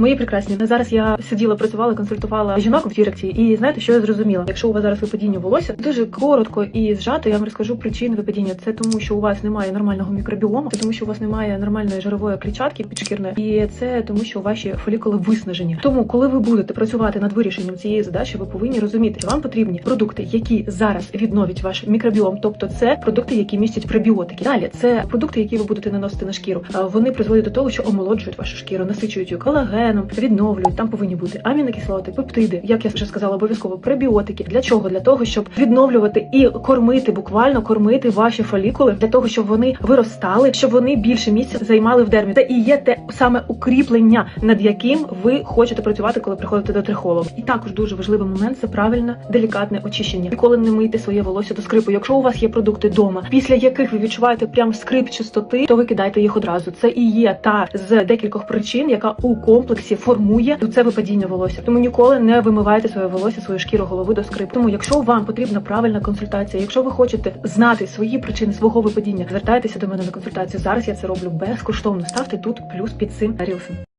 Мої прекрасні. Зараз я сиділа, працювала, консультувала жінок в Діректі, і знаєте, що я зрозуміла? Якщо у вас зараз випадіння волосся, дуже коротко і зжато я вам розкажу причини випадіння. Це тому, що у вас немає нормального мікробіому, це тому, що у вас немає нормальної жирової клітчатки підшкірної, і це тому, що ваші фолікули виснажені. Тому, коли ви будете працювати над вирішенням цієї задачі, ви повинні розуміти, що вам потрібні продукти, які зараз відновлять ваш мікробіом, тобто це продукти, які містять пребіотики. Далі це продукти, які ви будете наносити на шкіру. Вони призводять до того, що омолоджують вашу шкіру, насичують її колагеном, відновлюють. Там повинні бути амінокислоти, пептиди, як я вже сказала, обов'язково пребіотики. Для чого? Для того, щоб відновлювати і кормити, буквально кормити ваші фолікули, для того, щоб вони виростали, щоб вони більше місця займали в дермі. Це і є те саме укріплення, над яким ви хочете працювати, коли приходите до трихолога. І також дуже важливий момент це правильне делікатне очищення. Ніколи не мийте своє волосся до скрипу. Якщо у вас є продукти вдома, після яких ви відчуваєте прям скрип чистоти, то викидайте їх одразу. Це і є та з декількох причин, яка у комплексі формує це випадіння волосся. Тому ніколи не вимивайте своє волосся, свою шкіру голови до скрип. Тому, якщо вам потрібна правильна консультація, якщо ви хочете знати свої причини свого випадіння, звертайтеся до мене на консультацію. Зараз я це роблю безкоштовно. Ставте тут плюс під цим рілсом.